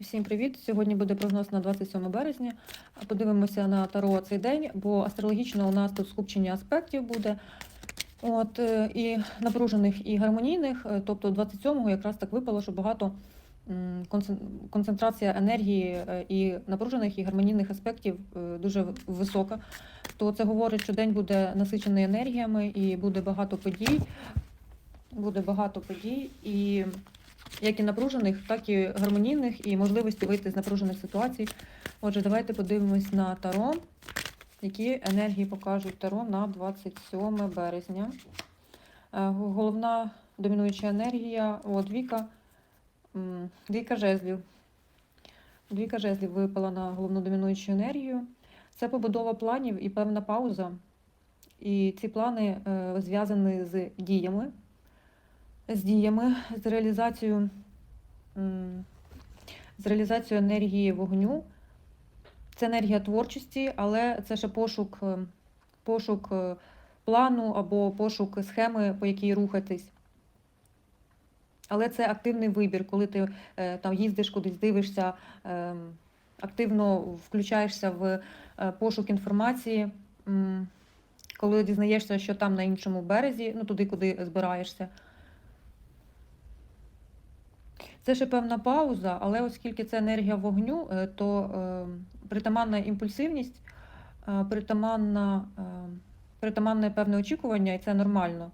Всім привіт! Сьогодні буде прогноз на 27 березня. Подивимося на Таро цей день, бо астрологічно у нас тут скупчення аспектів буде. От, е, і напружених, і гармонійних. Е, Тобто 27-го якраз так випало, що багато концентрація енергії е, і напружених, і гармонійних аспектів дуже висока. То це говорить, що день буде насичений енергіями і буде багато подій. Буде багато подій. І як і напружених, так і гармонійних, і можливості вийти з напружених ситуацій. Отже, давайте подивимось на Таро, які енергії покажуть Таро на 27 березня. Е, Головна домінуюча енергія, о, двіка, м, двійка жезлів. Двійка жезлів випала на головну домінуючу енергію. Це побудова планів і певна пауза. І ці плани е, зв'язані з діями з діями, з реалізацією, з реалізацією енергії вогню. Це енергія творчості, але це ще пошук, е, пошук е, плану або пошук схеми, по якій рухатись. Але це активний вибір, коли ти е, там їздиш кудись, дивишся, активно включаєшся в пошук інформації, коли дізнаєшся, що там на іншому березі, ну туди, куди збираєшся. Це ще певна пауза, але оскільки це енергія вогню, е, то е, притаманна імпульсивність, е, притаманна, притаманне певне очікування, і це нормально.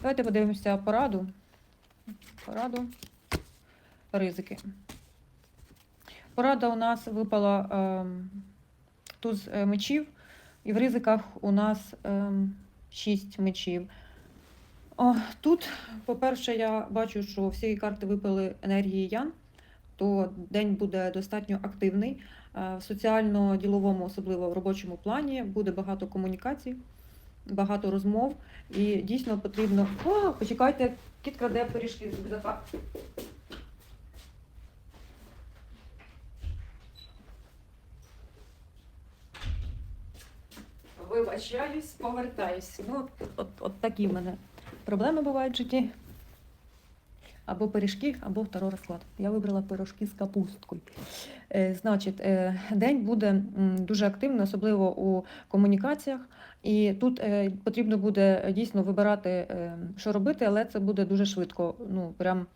Давайте подивимося пораду. Пораду. Ризики. Порада у нас випала е, туз мечів, і в ризиках у нас е, 6 мечів. О, тут, по-перше, я бачу, що всі карти випали енергії Ян, то день буде достатньо активний. Е, В соціально-діловому, особливо в робочому плані, буде багато комунікацій, багато розмов. І дійсно потрібно. О, почекайте, кіт краде пиріжки з рюкзака. Вибачаюсь, повертаюсь. Ну, от, от, от такі в мене проблеми бувають в житті. Або пиріжки, або второй розклад. Я вибрала пирожки з капусткою. Е, значить, е, день буде дуже активний, особливо у комунікаціях. І тут е, потрібно буде дійсно вибирати, що робити, але це буде дуже швидко. Ну, прям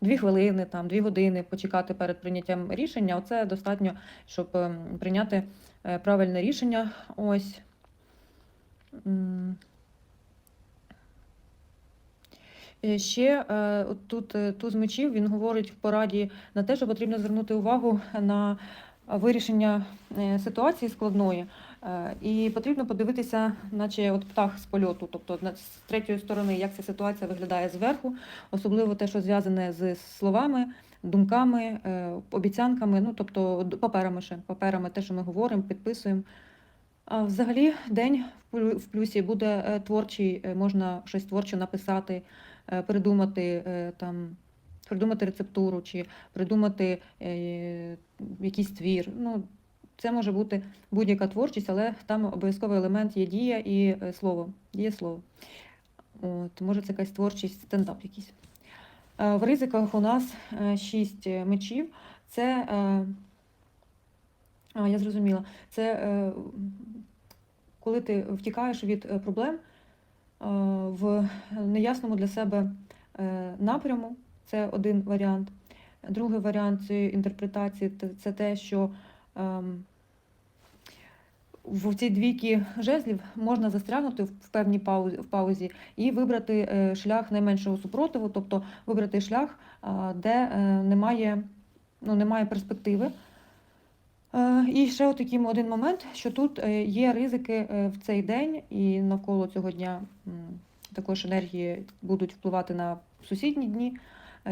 дві хвилини, там, дві години почекати перед прийняттям рішення. Оце достатньо, щоб ем, прийняти правильне рішення. Ось. М. Е, Ще е, тут е, туз мечів він говорить в пораді на те, що потрібно звернути увагу на вирішення е, ситуації складної, Е, і потрібно подивитися, наче от птах з польоту, тобто з третьої сторони, як ця ситуація виглядає зверху, особливо те, що зв'язане з словами, думками, е, обіцянками, ну тобто паперами ще, паперами, те, що ми говоримо, підписуємо. А взагалі день в плю- плюсі буде е, творчий, е, можна щось творче написати, е, придумати е, там. Придумати рецептуру чи придумати е, якийсь твір. Ну, це може бути будь-яка творчість, але там обов'язковий елемент є дія і е, слово. Діє слово. От, може, це якась творчість, стендап якийсь. Е, В ризиках у нас е, шість е, мечів. Це, е, а, я зрозуміла, це е, коли ти втікаєш від е, проблем е, в неясному для себе е, напряму. Це один варіант. Другий варіант цієї інтерпретації це те, що ем, в цій двійки жезлів можна застрягнути в певній паузі, і вибрати е, шлях найменшого супротиву, тобто вибрати шлях, де е, немає, ну, немає перспективи. Е, І ще отакий один момент, що тут е, є ризики е, в цей день і навколо цього дня також енергії будуть впливати на сусідні дні,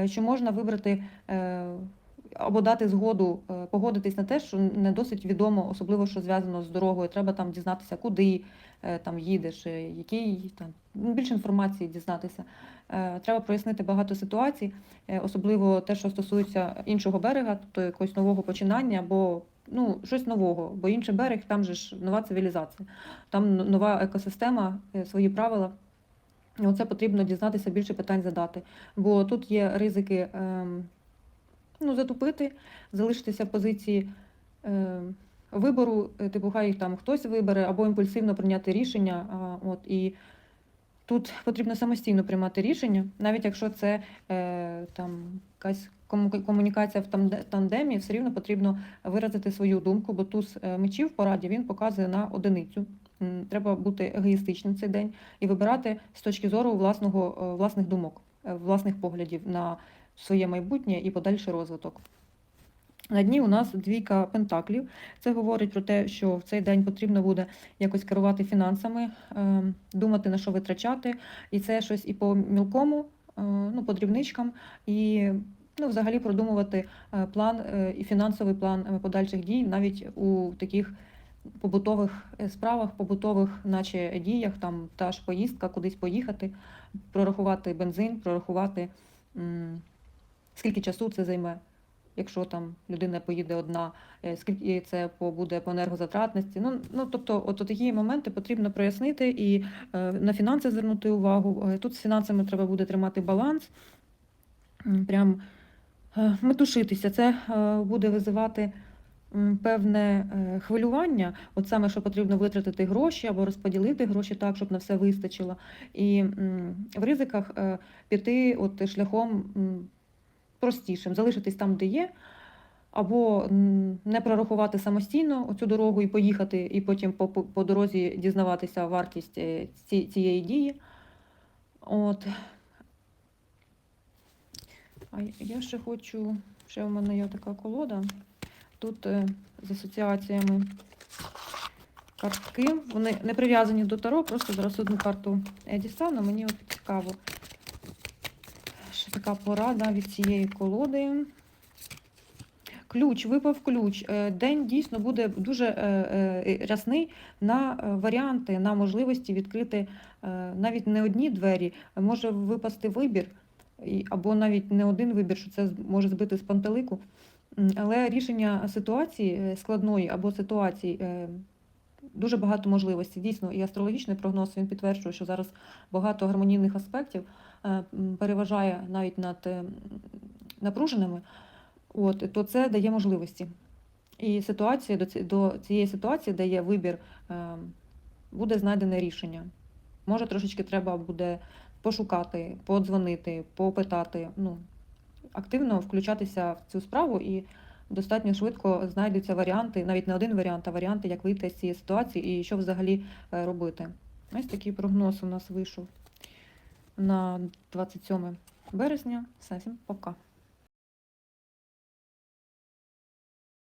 що можна вибрати або дати згоду, погодитись на те, що не досить відомо, особливо що зв'язано з дорогою. Треба там дізнатися, куди там їдеш, який там більше інформації дізнатися. Треба прояснити багато ситуацій, особливо те, що стосується іншого берега, тобто якогось нового починання або ну, щось нового, бо інший берег там же ж нова цивілізація, там нова екосистема, е, свої правила. І Оце потрібно дізнатися більше питань задати. Бо тут є ризики ем, ну, затупити, залишитися в позиції ем, вибору, е, типу, хай їх там хтось вибере, або імпульсивно прийняти рішення. От, і тут потрібно самостійно приймати рішення, навіть якщо це е, там якась комунікація в тандемі, все рівно потрібно виразити свою думку, бо туз е, мечів в пораді він показує на одиницю. Треба бути егоїстичним цей день і вибирати з точки зору власного, е, власних думок, е, власних поглядів на своє майбутнє і подальший розвиток. На дні у нас двійка пентаклів. Це говорить про те, що в цей день потрібно буде якось керувати фінансами, е, думати на що витрачати, і це щось і по мілкому, ну, по дрібничкам, і ну, взагалі продумувати е, план е, і фінансовий план е, подальших дій навіть у таких побутових справах, побутових, наче діях, там та ж поїздка, кудись поїхати, прорахувати бензин, прорахувати, скільки часу це займе. Якщо там людина поїде одна, скільки це буде по енергозатратності. Ну, ну тобто, от такі моменти потрібно прояснити і на фінанси звернути увагу. Тут з фінансами треба буде тримати баланс, прям метушитися. Це е, буде визивати певне е, хвилювання, от саме, що потрібно витратити гроші або розподілити гроші так, щоб на все вистачило. І в ризиках е, піти от шляхом простішим, залишитись там, де є, або не прорахувати самостійно оцю дорогу і поїхати, і потім по, по, по дорозі дізнаватися вартість е, ці, цієї дії. От. А я ще хочу, ще в мене є така колода. Тут е, з асоціаціями картки. Вони не прив'язані до таро, просто зараз одну карту я дістану. Мені от цікаво. Ще така порада від цієї колоди. Ключ, випав ключ. Е, День дійсно буде дуже е, рясний на варіанти, на можливості відкрити навіть не одні двері, може випасти вибір, або навіть не один вибір, що це може збити з пантелику. Але рішення ситуації е, складної або ситуації е, дуже багато можливостей. Дійсно, і астрологічний прогноз він підтверджує, що зараз багато гармонійних аспектів е, переважає навіть над напруженими. От, то це дає можливості. І ситуація до, цієї ситуації, де є вибір, буде знайдене рішення. Може, трошечки треба буде пошукати, подзвонити, попитати, ну, активно включатися в цю справу і достатньо швидко знайдуться варіанти, навіть не один варіант, а варіанти, як вийти з цієї ситуації і що взагалі е, робити. Ось такий прогноз у нас вийшов на 27 березня. Всім пока.